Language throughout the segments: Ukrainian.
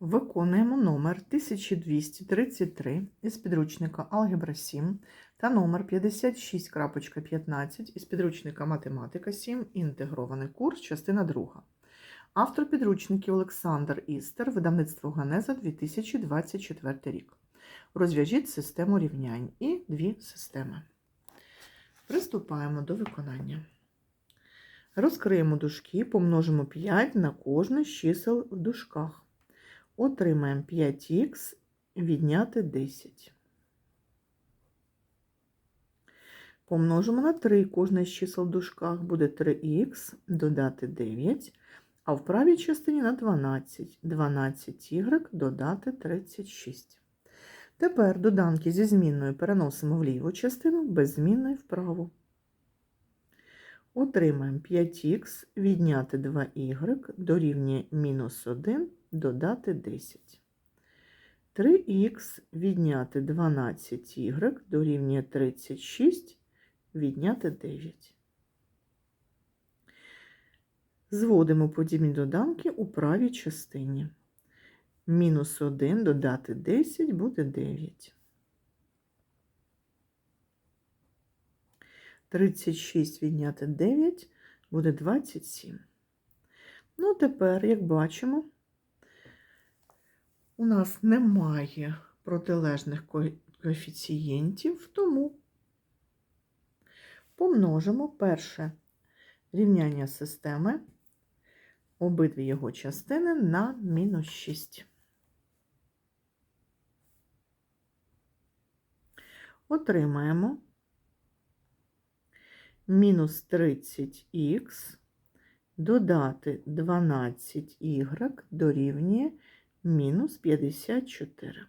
Виконуємо номер 1233 із підручника Алгебра 7 та номер 56.15 із підручника Математика 7. Інтегрований курс, частина 2. Автор підручників Олександр Істер, видавництво Ганеза 2024 рік. Розв'яжіть систему рівнянь і дві системи. Приступаємо до виконання. Розкриємо дужки, помножимо 5 на кожне з чисел в дужках. Отримаємо 5х відняти 10. Помножимо на 3 кожне з чисел в дужках буде 3х додати 9, а в правій частині на 12. 12y додати 36. Тепер доданки зі змінною переносимо в ліву частину, без змінної вправу. Отримаємо 5х відняти 2y дорівнює мінус 1 додати 10. 3х відняти 12y дорівнює 36 відняти 9. Зводимо подібні доданки у правій частині. Мінус 1 додати 10 буде 9. 36 відняти 9 буде 27. Ну, тепер, як бачимо, у нас немає протилежних коефіцієнтів, тому помножимо перше рівняння системи, обидві його частини на мінус 6. Отримаємо мінус 30х додати 12y дорівнює мінус 54.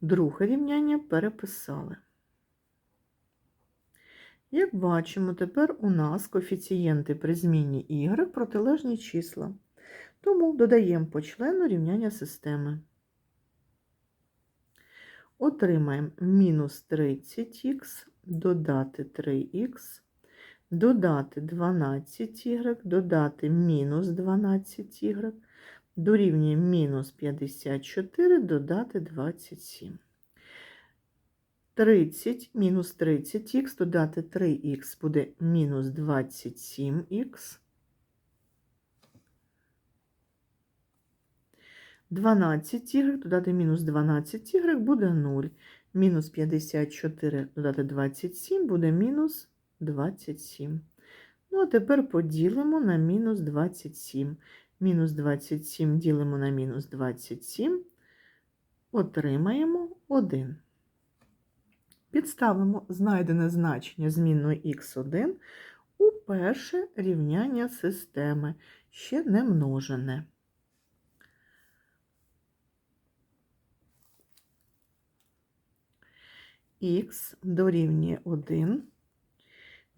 Друге рівняння переписали. Як бачимо, тепер у нас коефіцієнти при зміні y протилежні числа. Тому додаємо по члену рівняння системи. Отримаємо мінус 30х додати 3х додати 12y, додати мінус 12y, дорівнює мінус 54, додати 27. 30 мінус 30х, додати 3х буде мінус 27х. 12y додати мінус 12y буде 0. Мінус 54 додати 27 буде мінус 27. Ну, а тепер поділимо на мінус 27. Мінус 27 ділимо на мінус 27, отримаємо 1. Підставимо знайдене значення змінної х1 у перше рівняння системи, ще не множене. х дорівнює 1.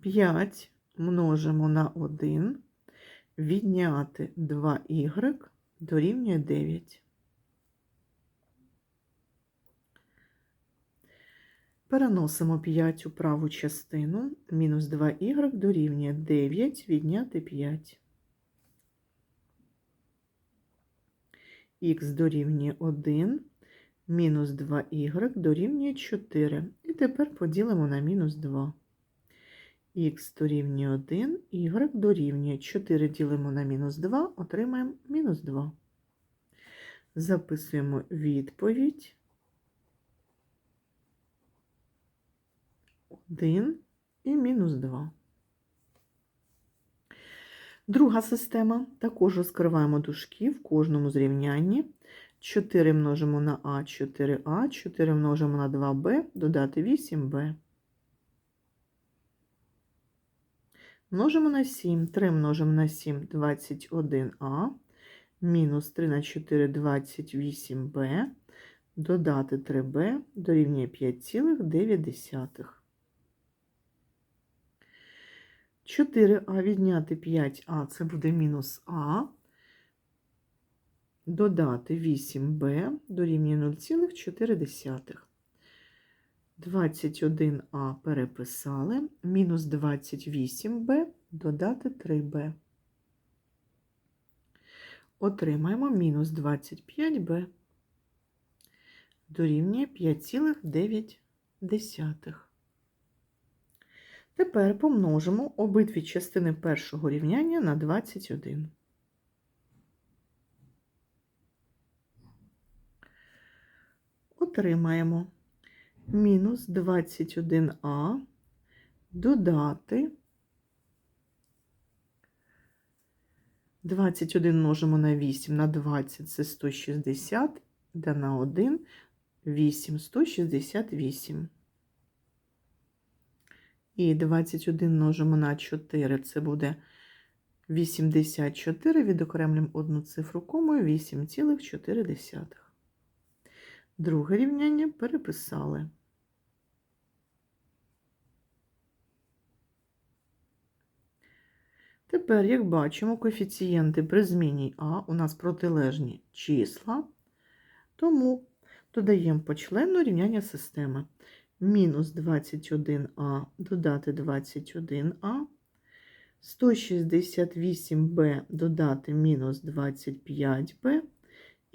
5 множимо на 1, відняти 2y дорівнює 9. Переносимо 5 у праву частину, мінус 2y дорівнює 9, відняти 5. х дорівнює 1, мінус 2y дорівнює 4. І тепер поділимо на мінус 2 х дорівнює 1, y дорівнює 4 ділимо на мінус 2, отримаємо мінус 2. Записуємо відповідь 1 і мінус 2. Друга система. Також розкриваємо дужки в кожному зрівнянні. 4 множимо на А, 4А, 4 множимо на 2Б, додати 8Б. Множимо на 7, 3 множимо на 7, 21а, мінус 3 на 4, 28b, додати 3b, дорівнює 5,9. 4а відняти 5а, це буде мінус а, додати 8b, дорівнює 0,4. 21а переписали, мінус 28b додати 3b. Отримаємо мінус 25b. Дорівнює 5,9. Тепер помножимо обидві частини першого рівняння на 21. Отримаємо мінус 21а додати 21 множимо на 8 на 20 це 160, да на 1 8, 168. І 21 множимо на 4, це буде 84, відокремлюємо одну цифру комою 8,4. Друге рівняння переписали. Тепер, як бачимо, коефіцієнти при зміні А у нас протилежні числа, тому додаємо почленно рівняння системи. Мінус 21а додати 21а, 168b додати мінус 25b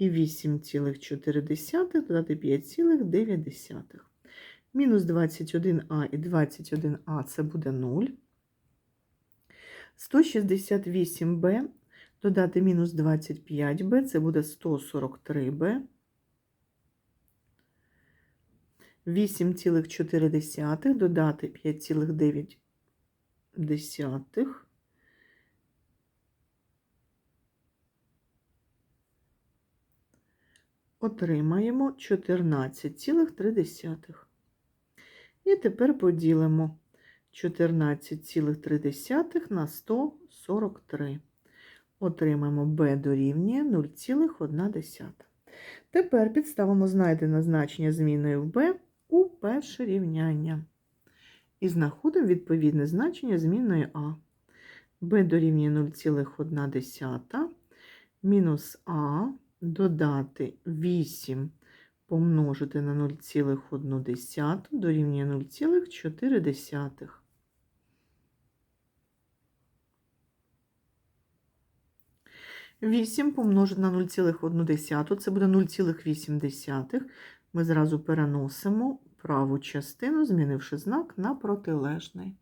і 8,4 додати 5,9. Мінус 21а і 21а це буде 0. 168b додати мінус 25b, це буде 143b. 8,4 додати 5,9. Отримаємо 14,3. І тепер поділимо 14,3 на 143. Отримаємо b дорівнює 0,1. Тепер підставимо знайдене значення змінної в b у перше рівняння. І знаходимо відповідне значення змінної а. b дорівнює 0,1 мінус а додати 8 помножити на 0,1 дорівнює 0,4. Вісім помножити на 0,1 це буде 0,8. Ми зразу переносимо праву частину, змінивши знак на протилежний.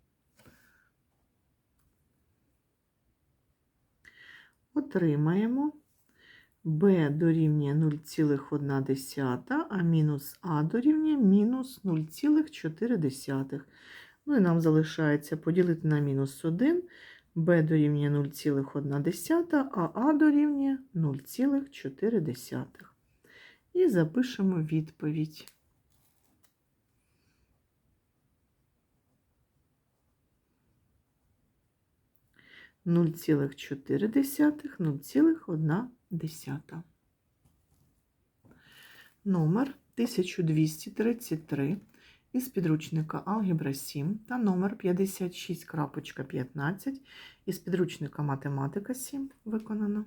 Отримаємо b дорівнює 0,1, а мінус а дорівнює мінус 0,4. Ну і нам залишається поділити на мінус 1, b дорівнює 0,1, а а дорівнює 0,4. І запишемо відповідь. Нуль цілих чотири десятих, нуль цілих одна десята. Номер 1233 із підручника Алгебра 7 та номер 56.15 із підручника Математика 7 виконано.